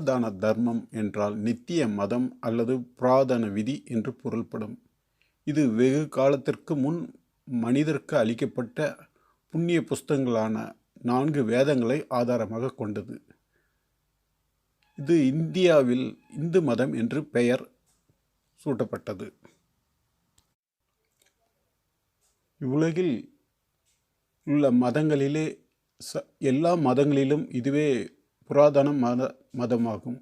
சனாதன தர்மம் என்றால் நித்திய மதம் அல்லது புராதன விதி என்று பொருள்படும். இது வெகு காலத்திற்கு முன் மனிதருக்கு அளிக்கப்பட்ட புண்ணிய புஸ்தங்களான நான்கு வேதங்களை ஆதாரமாக கொண்டது. இது இந்தியாவில் இந்து மதம் என்று பெயர் சூட்டப்பட்டது. இவ்வுலகில் உள்ள மதங்களிலே ச எல்லா மதங்களிலும் இதுவே புராதன மத மதமாகும்.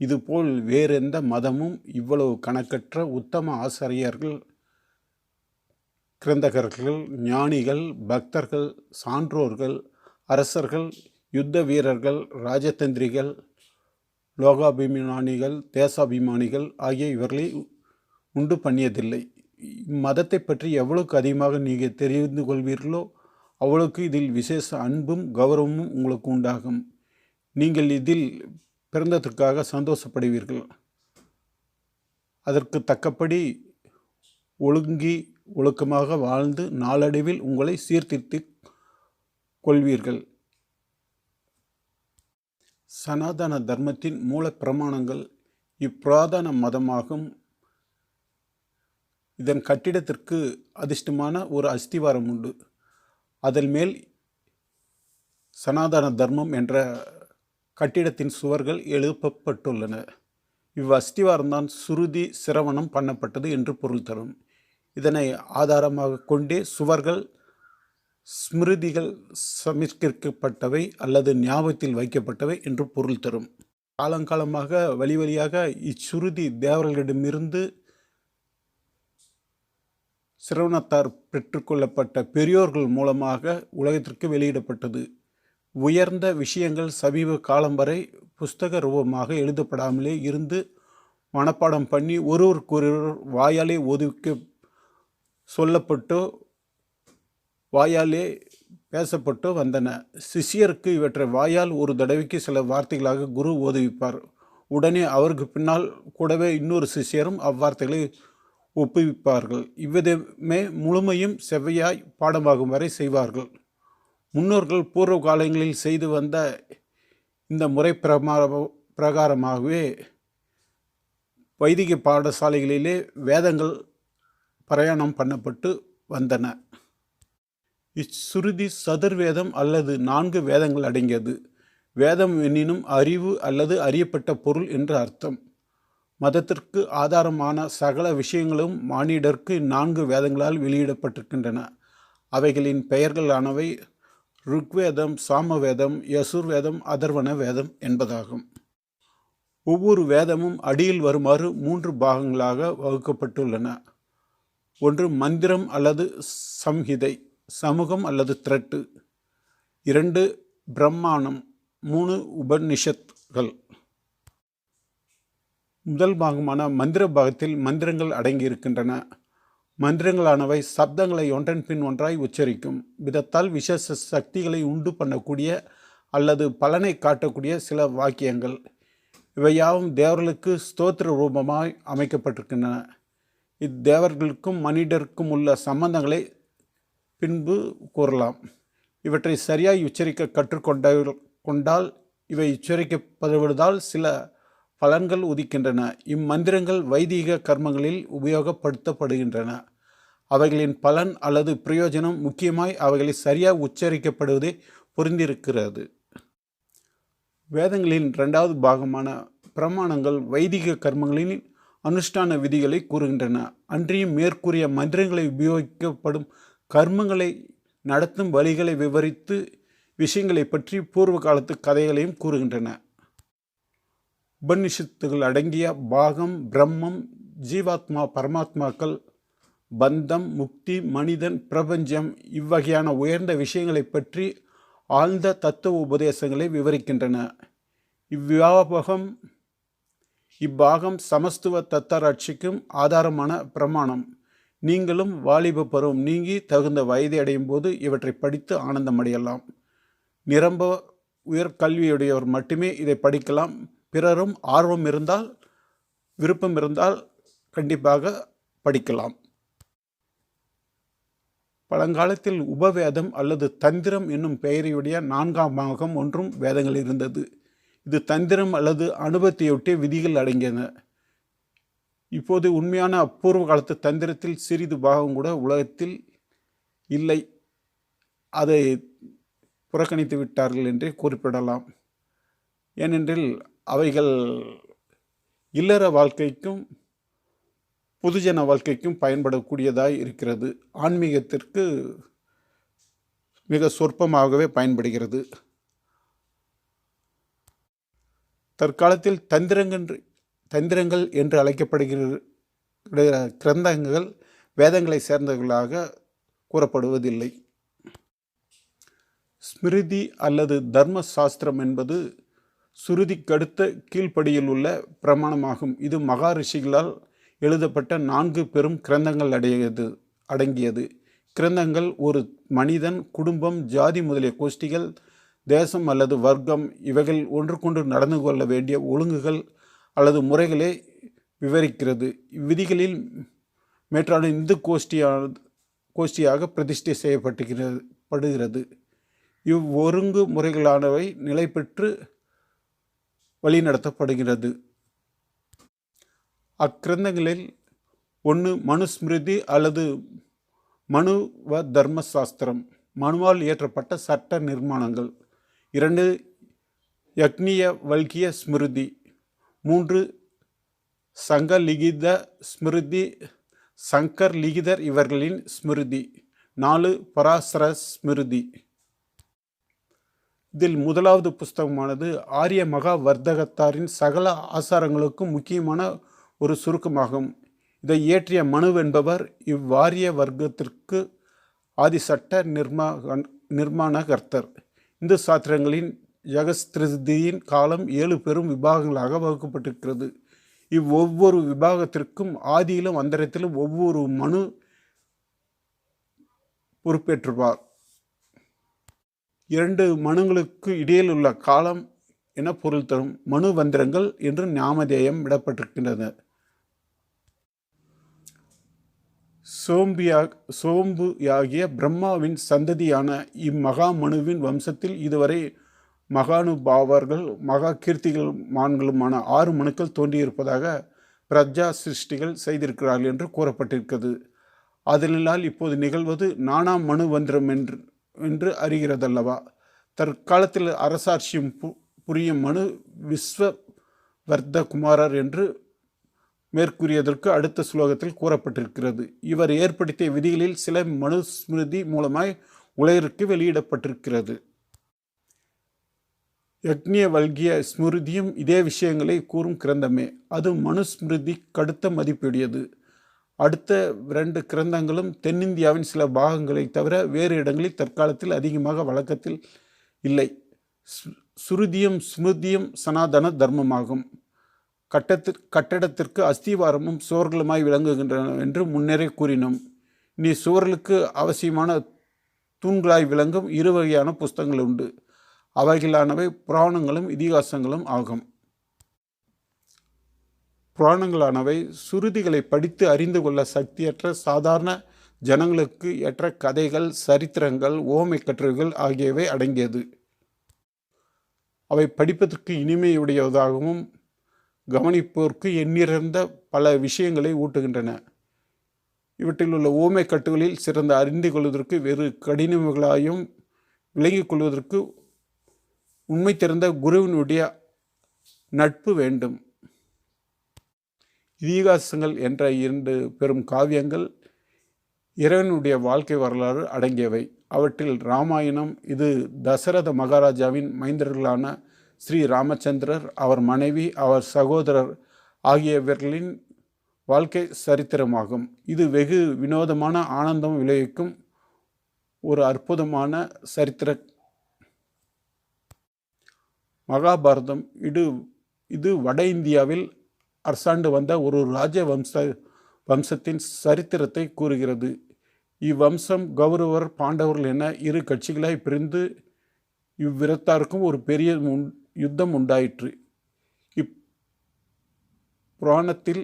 இதுபோல் வேறெந்த மதமும் இவ்வளவு கணக்கற்ற உத்தம ஆசிரியர்கள் கிரந்தகர்கள் ஞானிகள் பக்தர்கள் சான்றோர்கள் அரசர்கள் யுத்த வீரர்கள் ராஜதந்திரிகள் லோகாபிமானிகள் தேசாபிமானிகள் ஆகிய இவர்களை உண்டு பண்ணியதில்லை. இம்மதத்தை பற்றி எவ்வளவுக்கு அதிகமாக நீங்கள் தெரிந்து கொள்வீர்களோ அவ்வளவுக்கு இதில் விசேஷ அன்பும் கௌரவமும் உங்களுக்கு உண்டாகும். நீங்கள் இதில் பிறந்ததற்காக சந்தோஷப்படுவீர்கள். அதற்கு தக்கபடி ஒழுங்கி ஒழுக்கமாக வாழ்ந்து நாளடைவில் உங்களை சீர்திருத்தி கொள்வீர்கள். சனாதன தர்மத்தின் மூல பிரமாணங்கள் இப்புராதன மதமாகும். இதன் கட்டிடத்திற்கு அதிர்ஷ்டமான ஒரு அஸ்திவாரம் உண்டு. அதன் மேல் சனாதன தர்மம் என்ற கட்டிடத்தின் சுவர்கள் எழுப்பப்பட்டுள்ளன. இவ் அஸ்திவாரம்தான் சுருதி சிரவணம் பண்ணப்பட்டது என்று பொருள் தரும். இதனை ஆதாரமாக கொண்டே சுவர்கள் ஸ்மிருதிகள் சமர்ப்பிக்கப்பட்டவை அல்லது ஞாபகத்தில் வைக்கப்பட்டவை என்று பொருள் தரும். காலங்காலமாக வழி வழியாக இச்சுருதி தேவர்களிடமிருந்து சிரவணத்தார் பெற்றுக்கொள்ளப்பட்ட பெரியோர்கள் மூலமாக உலகத்திற்கு வெளியிடப்பட்டது. உயர்ந்த விஷயங்கள் சமீப காலம் வரை புஸ்தக ரூபமாக எழுதப்படாமலே இருந்து மனப்பாடம் பண்ணி ஒருவருக்கொருவர் வாயாலே ஒதுக்க சொல்லப்பட்டோ வாயாலே பேசப்பட்டோ வந்தன. சிஷ்யருக்கு இவற்றை வாயால் ஒரு தடவைக்கு சில வார்த்தைகளாக குரு ஓதுவிப்பார் உடனே அவருக்கு பின்னால் கூடவே இன்னொரு சிஷியரும் அவ்வார்த்தைகளை ஒப்புவிப்பார்கள். இவ்விதமே முழுமையும் செவ்வையாய் பாடமாகும் வரை செய்வார்கள். முன்னோர்கள் பூர்வ காலங்களில் செய்து வந்த இந்த முறை பிரமா பிரகாரமாகவே வைதிக பாடசாலைகளிலே வேதங்கள் பிரயாணம் பண்ணப்பட்டு வந்தன. இச்சுருதி சதுர்வேதம் அல்லது நான்கு வேதங்கள் அடங்கியது. வேதம் எனினும் அறிவு அல்லது அறியப்பட்ட பொருள் என்று அர்த்தம். மதத்திற்கு ஆதாரமான சகல விஷயங்களும் மானிடருக்கு நான்கு வேதங்களால் வெளியிடப்பட்டிருக்கின்றன. அவைகளின் பெயர்களானவை ருக்வேதம் சாமவேதம் யசுர்வேதம் அதர்வன வேதம் என்பதாகும். ஒவ்வொரு வேதமும் அடியில் வருமாறு மூன்று பாகங்களாக வகுக்கப்பட்டுள்ளன. ஒன்று மந்திரம் அல்லது சம்ஹிதை சமூகம் அல்லது திரட்டு. இரண்டு பிரம்மாணம் மூணு உபனிஷத்கள் முதல் பாகமான மந்திர பாகத்தில் மந்திரங்கள் அடங்கியிருக்கின்றன. மந்திரங்களானவை சப்தங்களை ஒன்றன் பின் ஒன்றாய் உச்சரிக்கும். விதத்தால் விசேஷ சக்திகளை உண்டு பண்ணக்கூடிய அல்லது பலனை காட்டக்கூடிய சில வாக்கியங்கள். இவையாவும் தேவர்களுக்கு ஸ்தோத்திர ரூபமாய் அமைக்கப்பட்டிருக்கின்றன. இத்தேவர்களுக்கும் மனிதருக்கும் உள்ள சம்பந்தங்களை பின்பு கூறலாம். இவற்றை சரியாய் உச்சரிக்க கற்றுக்கொண்ட கொண்டால் இவை உச்சரிக்கப்படுவதால் சில பலன்கள் உதிக்கின்றன. இம்மந்திரங்கள் வைதீக கர்மங்களில் உபயோகப்படுத்தப்படுகின்றன. அவைகளின் பலன் அல்லது பிரயோஜனம் முக்கியமாய் அவைகளை சரியாக உச்சரிக்கப்படுவதே பொருந்திருக்கிறது. வேதங்களின் இரண்டாவது பாகமான பிரமாணங்கள் வைதிக கர்மங்களின் அனுஷ்டான விதிகளை கூறுகின்றன. அன்றியும் மேற்கூறிய மந்திரங்களை உபயோகிக்கப்படும் கர்மங்களை நடத்தும் வழிகளை விவரித்து விஷயங்களை பற்றி பூர்வ காலத்து கதைகளையும் கூறுகின்றன. உபநிஷத்துகள் அடங்கிய பாகம் பிரம்மம் ஜீவாத்மா பரமாத்மாக்கள் பந்தம் முக்தி மனிதன் பிரபஞ்சம் இவ்வகையான உயர்ந்த விஷயங்களை பற்றி ஆழ்ந்த தத்துவ உபதேசங்களை விவரிக்கின்றன. இவ்வியாபகம் இப்பாகம் சமஸ்துவ தத்தராட்சிக்கும் ஆதாரமான பிரமாணம். நீங்களும் வாலிப பருவம் நீங்கி தகுந்த வயதை அடையும் போது இவற்றை படித்து ஆனந்தமடையலாம். நிரம்ப உயர் கல்வியுடையவர் மட்டுமே இதை படிக்கலாம். பிறரும் ஆர்வம் இருந்தால் விருப்பம் இருந்தால் கண்டிப்பாக படிக்கலாம். பழங்காலத்தில் உபவேதம் அல்லது தந்திரம் என்னும் பெயரையுடைய நான்காம் பாகம் ஒன்றும் வேதங்கள் இருந்தது. இது தந்திரம் அல்லது அனுபவத்தையொட்டிய விதிகள் அடங்கியன. இப்போது உண்மையான அபூர்வ காலத்து தந்திரத்தில் சிறிது பாகம் கூட உலகத்தில் இல்லை. அதை புறக்கணித்து விட்டார்கள் என்றே குறிப்பிடலாம். ஏனென்றில் அவைகள் இல்லற வாழ்க்கைக்கும் பொதுஜன வாழ்க்கைக்கும் பயன்படக்கூடியதாய் இருக்கிறது. ஆன்மீகத்திற்கு மிக சொற்பமாகவே பயன்படுகிறது. தற்காலத்தில் தந்திரங்கள் தந்திரங்கள் என்று அழைக்கப்படுகிற கிரந்தங்கள் வேதங்களை சேர்ந்தவர்களாக கூறப்படுவதில்லை. ஸ்மிருதி அல்லது தர்ம சாஸ்திரம் என்பது சுருதிக்கடுத்த கீழ்ப்படியில் உள்ள பிரமாணமாகும். இது மகா ரிஷிகளால் எழுதப்பட்ட நான்கு பெரும் கிரந்தங்கள் அடையது அடங்கியது. கிரந்தங்கள் ஒரு மனிதன் குடும்பம் ஜாதி முதலிய கோஷ்டிகள் தேசம் அல்லது வர்க்கம் இவைகள் ஒன்றுக்கொன்று நடந்து கொள்ள வேண்டிய ஒழுங்குகள் அல்லது முறைகளை விவரிக்கிறது. இவ்விதிகளில் மேற்றான இந்து கோஷ்டியான கோஷ்டியாக பிரதிஷ்டை செய்யப்பட்டுகிறது படுகிறது. இவ்வொருங்கு முறைகளானவை நிலை பெற்று வழிநடத்தப்படுகிறது. அக்கிரந்தங்களில் ஒன்று மனுஸ்மிருதி அல்லது மனுவ தர்ம சாஸ்திரம் மனுவால் இயற்றப்பட்ட சட்ட நிர்மாணங்கள். இரண்டு யக்னிய வல்கிய ஸ்மிருதி. மூன்று சங்கலிகித ஸ்மிருதி சங்கர் லிகிதர் இவர்களின் ஸ்மிருதி. நாலு பராசர ஸ்மிருதி இதில் முதலாவது புஸ்தகமானது ஆரிய மகா வர்த்தகத்தாரின் சகல ஆசாரங்களுக்கும் முக்கியமான ஒரு சுருக்கமாகும். இதை இயற்றிய மனு என்பவர் இவ்வாரிய வர்க்கத்திற்கு ஆதிசட்ட நிர்மா நிர்மாணகர்த்தர். இந்து சாத்திரங்களின் ஜகஸ்திருதியின் காலம் ஏழு பெரும் விபாகங்களாக வகுக்கப்பட்டிருக்கிறது. இவ்வொவ்வொரு விபாகத்திற்கும் ஆதியிலும் அந்தரத்திலும் ஒவ்வொரு மனு பொறுப்பேற்றுவார். இரண்டு மனுங்களுக்கு இடையில் உள்ள காலம் என பொருள் தரும்? மனு வந்திரங்கள் என்று ஞாமதேயம் விடப்பட்டிருக்கின்றன சோம்பியா சோம்பு ஆகிய பிரம்மாவின் சந்ததியான இம்மகா மனுவின் வம்சத்தில் இதுவரை மகானுபாவர்கள் மகா கீர்த்திகள் மான்களுமான ஆறு மனுக்கள் தோன்றியிருப்பதாக பிரஜா சிருஷ்டிகள் செய்திருக்கிறார்கள் என்று கூறப்பட்டிருக்கிறது. அதனால் இப்போது நிகழ்வது நானாம் மனு வந்திரம் என்று என்று அறிகிறதல்லவா? தற்காலத்தில் அரசாட்சியும் பு புரியும் மனு விஸ்வ வர்த்த குமாரர் என்று மேற்கூறியதற்கு அடுத்த ஸ்லோகத்தில் கூறப்பட்டிருக்கிறது. இவர் ஏற்படுத்திய விதிகளில் சில மனுஸ்மிருதி மூலமாய் உலகிற்கு வெளியிடப்பட்டிருக்கிறது. யக்னிய வல்கிய ஸ்மிருதியும் இதே விஷயங்களை கூறும் கிரந்தமே. அது மனுஸ்மிருதி கடுத்த மதிப்புடையது. அடுத்த இரண்டு கிரந்தங்களும் தென்னிந்தியாவின் சில பாகங்களை தவிர வேறு இடங்களில் தற்காலத்தில் அதிகமாக வழக்கத்தில் இல்லை. சுருதியும் ஸ்மிருதியும் சனாதன தர்மமாகும். கட்டத்திற் கட்டடத்திற்கு அஸ்திவாரமும் சுவர்களுமாய் விளங்குகின்றன என்று முன்னரே கூறினோம். இனி சுவர்களுக்கு அவசியமான தூண்களாய் விளங்கும் இரு வகையான புஸ்தகங்கள் உண்டு. அவைகளானவை புராணங்களும் இதிகாசங்களும் ஆகும். புராணங்களானவை சுருதிகளை படித்து அறிந்து கொள்ள சக்தியற்ற சாதாரண ஜனங்களுக்கு ஏற்ற கதைகள் சரித்திரங்கள் ஓமை கட்டுரைகள் ஆகியவை அடங்கியது. அவை படிப்பதற்கு இனிமையுடையதாகவும் கவனிப்போருக்கு எண்ணிறந்த பல விஷயங்களை ஊட்டுகின்றன. இவற்றில் உள்ள ஓமை கட்டுகளில் சிறந்த அறிந்து கொள்வதற்கு வெறு கடினங்களாயும் விளங்கிக் கொள்வதற்கு உண்மை திறந்த குருவினுடைய நட்பு வேண்டும். இதிகாசங்கள் என்ற இரண்டு பெரும் காவியங்கள் இறைவனுடைய வாழ்க்கை வரலாறு அடங்கியவை. அவற்றில் ராமாயணம் இது தசரத மகாராஜாவின் மைந்தர்களான ஸ்ரீ ராமச்சந்திரர் அவர் மனைவி அவர் சகோதரர் ஆகியவர்களின் வாழ்க்கை சரித்திரமாகும். இது வெகு வினோதமான ஆனந்தம் விளைவிக்கும் ஒரு அற்புதமான சரித்திர மகாபாரதம். இது இது வட இந்தியாவில் அரசாண்டு வந்த ஒரு ராஜ வம்ச வம்சத்தின் சரித்திரத்தை கூறுகிறது. இவ்வம்சம் கௌரவர் பாண்டவர்கள் என இரு கட்சிகளாய் பிரிந்து இவ்விரத்தாருக்கும் ஒரு பெரிய முன் யுத்தம் உண்டாயிற்று. இப் புராணத்தில்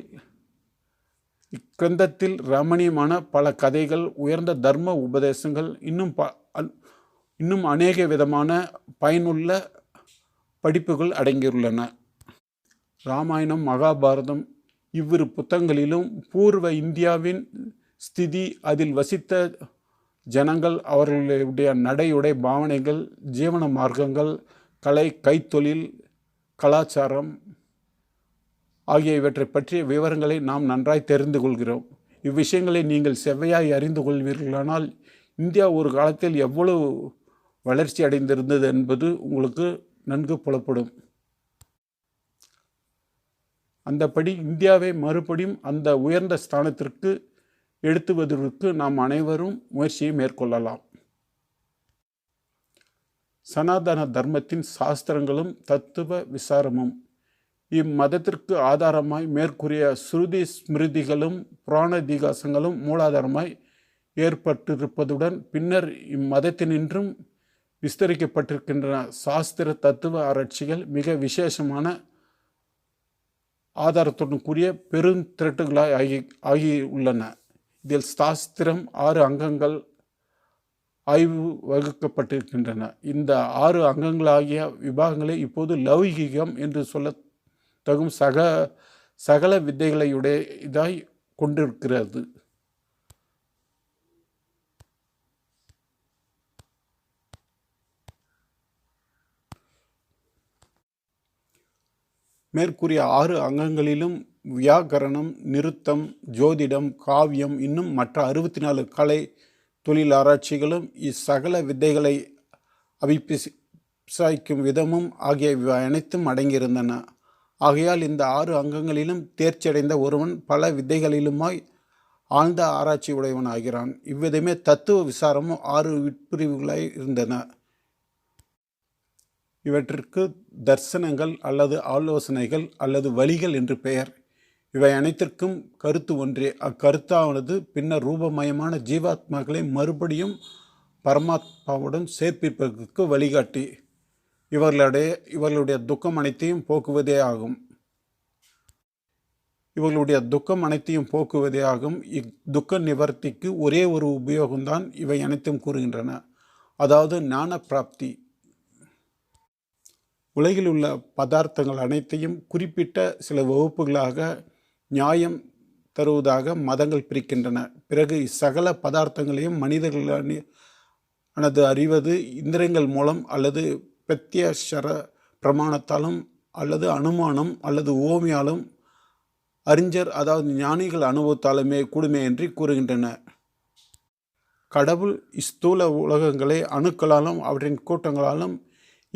இக்கிரந்தத்தில் ரமணீயமான பல கதைகள் உயர்ந்த தர்ம உபதேசங்கள் இன்னும் ப இன்னும் அநேக விதமான பயனுள்ள படிப்புகள் அடங்கியுள்ளன. ராமாயணம் மகாபாரதம் இவ்விரு புத்தகங்களிலும் பூர்வ இந்தியாவின் ஸ்திதி அதில் வசித்த ஜனங்கள் அவர்களுடைய நடையுடை பாவனைகள் ஜீவன மார்க்கங்கள் கலை கைத்தொழில் கலாச்சாரம் ஆகியவற்றை பற்றிய விவரங்களை நாம் நன்றாய் தெரிந்து கொள்கிறோம். இவ்விஷயங்களை நீங்கள் செவ்வையாய் அறிந்து கொள்வீர்களானால் இந்தியா ஒரு காலத்தில் எவ்வளவு வளர்ச்சி அடைந்திருந்தது என்பது உங்களுக்கு நன்கு புலப்படும். அந்தபடி இந்தியாவை மறுபடியும் அந்த உயர்ந்த ஸ்தானத்திற்கு எடுத்துவதற்கு நாம் அனைவரும் முயற்சியை மேற்கொள்ளலாம். சனாதன தர்மத்தின் சாஸ்திரங்களும் தத்துவ விசாரமும் இம்மதத்திற்கு ஆதாரமாய் மேற்கூறிய ஸ்ருதி ஸ்மிருதிகளும் புராண தீகாசங்களும் மூலாதாரமாய் ஏற்பட்டிருப்பதுடன் பின்னர் இம்மதத்தினின்றும் விஸ்தரிக்கப்பட்டிருக்கின்றன. சாஸ்திர தத்துவ ஆராய்ச்சிகள் மிக விசேஷமான ஆதாரத்துடன் கூடிய பெருந்திரட்டுகளாய் ஆகி ஆகி உள்ளன இதில் சாஸ்திரம் ஆறு அங்கங்கள் ஆய்வு வகுக்கப்பட்டிருக்கின்றன. இந்த ஆறு அங்கங்களாகிய விபாகங்களை இப்போது லௌகிகம் என்று சொல்ல தகும் சக சகல வித்தைகளையுடைய இதாய் கொண்டிருக்கிறது. மேற்கூறிய ஆறு அங்கங்களிலும் வியாகரணம் நிறுத்தம் ஜோதிடம் காவியம் இன்னும் மற்ற அறுபத்தி நாலு கலை தொழில் ஆராய்ச்சிகளும் இச்சகல வித்தைகளை அபிப்பிசாய்க்கும் விதமும் ஆகிய அனைத்தும் அடங்கியிருந்தன. ஆகையால் இந்த ஆறு அங்கங்களிலும் தேர்ச்சியடைந்த ஒருவன் பல வித்தைகளிலுமாய் ஆழ்ந்த ஆராய்ச்சி உடையவன் ஆகிறான் இவ்விதமே தத்துவ விசாரமும் ஆறு உட்பிரிவுகளாய் இருந்தன. இவற்றிற்கு தர்சனங்கள் அல்லது ஆலோசனைகள் அல்லது வழிகள் என்று பெயர். இவை அனைத்திற்கும் கருத்து ஒன்றே. அக்கருத்தானது பின்னர் ரூபமயமான ஜீவாத்மாக்களை மறுபடியும் பரமாத்மாவுடன் சேர்ப்பிப்பதற்கு வழிகாட்டி. இவர்களுடைய இவர்களுடைய துக்கம் அனைத்தையும் போக்குவதே ஆகும். இவர்களுடைய துக்கம் அனைத்தையும் போக்குவதே ஆகும். இத்துக்க நிவர்த்திக்கு ஒரே ஒரு உபயோகம்தான் இவை அனைத்தும் கூறுகின்றன. அதாவது ஞான பிராப்தி உலகில் உள்ள பதார்த்தங்கள் அனைத்தையும் குறிப்பிட்ட சில வகுப்புகளாக நியாயம் தருவதாக மதங்கள் பிரிக்கின்றன. பிறகு இச்சகல பதார்த்தங்களையும் மனிதர்கள் அனது அறிவது இந்திரங்கள் மூலம் அல்லது பிரத்யஷர பிரமாணத்தாலும் அல்லது அனுமானம் அல்லது ஓமியாலும் அறிஞர் அதாவது ஞானிகள் அனுபவத்தாலுமே கூடுமே என்று கூறுகின்றன. கடவுள் ஸ்தூல உலகங்களை அணுக்களாலும் அவற்றின் கூட்டங்களாலும்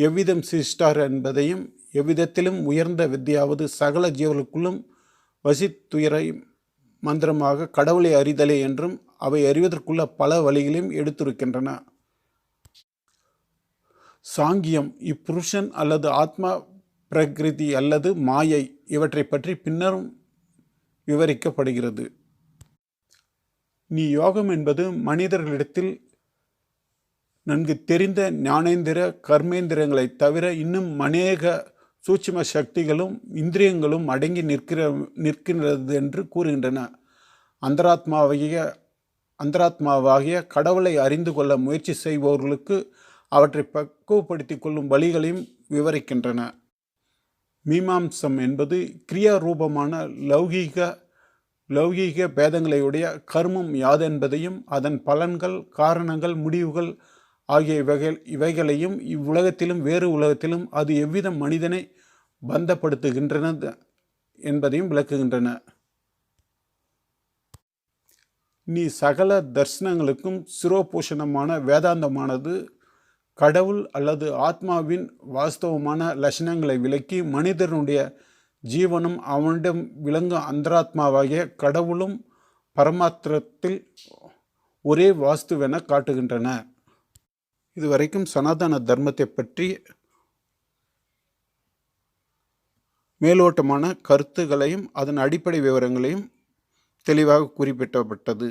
எவ்விதம் சிருஷ்டார் என்பதையும் எவ்விதத்திலும் உயர்ந்த வித்தியாவது சகல ஜீவர்களுக்குள்ளும் வசித்துயரை மந்திரமாக கடவுளை அறிதலே என்றும் அவை அறிவதற்குள்ள பல வழிகளையும் எடுத்திருக்கின்றன. சாங்கியம் இப்புருஷன் அல்லது ஆத்மா பிரகிருதி அல்லது மாயை இவற்றை பற்றி பின்னரும் விவரிக்கப்படுகிறது. நீ யோகம் என்பது மனிதர்களிடத்தில் நன்கு தெரிந்த ஞானேந்திர கர்மேந்திரங்களை தவிர இன்னும் அநேக சூட்சும சக்திகளும் இந்திரியங்களும் அடங்கி நிற்கிற நிற்கின்றது என்று கூறுகின்றன. அந்தராத்மாவாகிய அந்தராத்மாவாகிய கடவுளை அறிந்து கொள்ள முயற்சி செய்பவர்களுக்கு அவற்றை பக்குவப்படுத்தி கொள்ளும் வழிகளையும் விவரிக்கின்றன. மீமாம்சம் என்பது கிரியா ரூபமான லௌகீக லௌகீக பேதங்களையுடைய கர்மம் யாதென்பதையும் அதன் பலன்கள் காரணங்கள் முடிவுகள் ஆகிய இவைகள் இவைகளையும் இவ்வுலகத்திலும் வேறு உலகத்திலும் அது எவ்விதம் மனிதனை பந்தப்படுத்துகின்றன என்பதையும் விளக்குகின்றன. நீ சகல தர்சனங்களுக்கும் சிரோபூஷணமான வேதாந்தமானது கடவுள் அல்லது ஆத்மாவின் வாஸ்தவமான லட்சணங்களை விளக்கி மனிதனுடைய ஜீவனும் அவனிடம் விளங்கும் அந்தராத்மாவாகிய கடவுளும் பரமாத்திரத்தில் ஒரே வாஸ்துவென காட்டுகின்றன. இதுவரைக்கும் சனாதன தர்மத்தை பற்றி மேலோட்டமான கருத்துகளையும் அதன் அடிப்படை விவரங்களையும் தெளிவாக குறிப்பிட்டப்பட்டது.